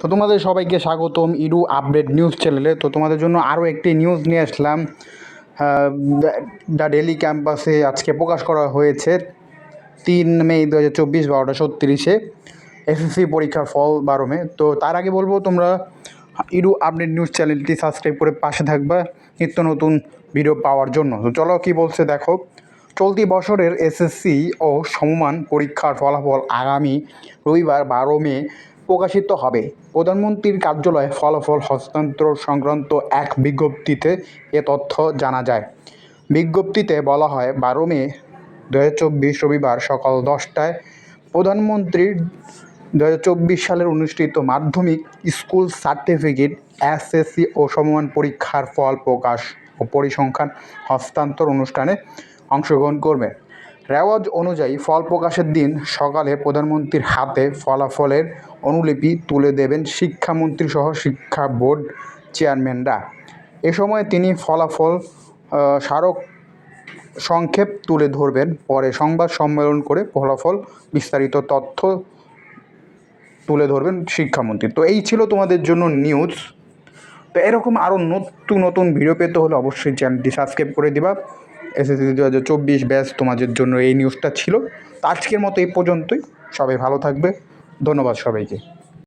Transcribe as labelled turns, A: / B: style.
A: তো তোমাদের সবাইকে স্বাগতম ইডু আপডেট নিউজ চ্যানেলে। তো তোমাদের জন্য আরও একটি নিউজ নিয়ে আসলাম। দ্য ডেলি ক্যাম্পাসে আজকে প্রকাশ করা হয়েছে তিন মে দু হাজার চব্বিশ বারোটা ছত্রিশে এসএসসি পরীক্ষার ফল বারো মে তো তার আগে বলব, তোমরা ইডু আপডেট নিউজ চ্যানেলটি সাবস্ক্রাইব করে পাশে থাকবা নিত্য নতুন ভিডিও পাওয়ার জন্য। তো চলো কী বলছে দেখো, চলতি বছরের এসএসসি ও সমমান পরীক্ষার ফলাফল আগামী রবিবার বারো মে প্রকাশিত হবে। প্রধানমন্ত্রীর কার্যালয়ে ফলাফল হস্তান্তর সংক্রান্ত এক বিজ্ঞপ্তিতে এ তথ্য জানা যায়। বিজ্ঞপ্তিতে বলা হয়, বারো মে দু হাজার চব্বিশ রবিবার সকাল দশটায় প্রধানমন্ত্রীর দু হাজার চব্বিশ সালের অনুষ্ঠিত মাধ্যমিক স্কুল সার্টিফিকেট এসএসসি ও সমমান পরীক্ষার ফল প্রকাশ ও পরিসংখ্যান হস্তান্তর অনুষ্ঠানে অংশগ্রহণ করবে। রেওয়াজ অনুযায়ী ফল প্রকাশের দিন সকালে প্রধানমন্ত্রীর হাতে ফলাফলের অনুলিপি তুলে দেবেন শিক্ষামন্ত্রী সহ শিক্ষা বোর্ড চেয়ারম্যানরা। এ সময় তিনি ফলাফল স্মারক সংক্ষেপ তুলে ধরবেন। পরে সংবাদ সম্মেলন করে ফলাফল বিস্তারিত তথ্য তুলে ধরবেন শিক্ষামন্ত্রী। তো এই ছিল তোমাদের জন্য নিউজ তো এরকম আরও নতুন নতুন ভিডিও পেতে হলে অবশ্যই চ্যানেলটি সাবস্ক্রাইব করে দিবা। এসএসসি দু হাজার চব্বিশ ব্যাস তোমাদের জন্য এই নিউজটা ছিল। তো আজকের মতো এই পর্যন্তই। সবাই ভালো থাকবে। ধন্যবাদ সবাইকে।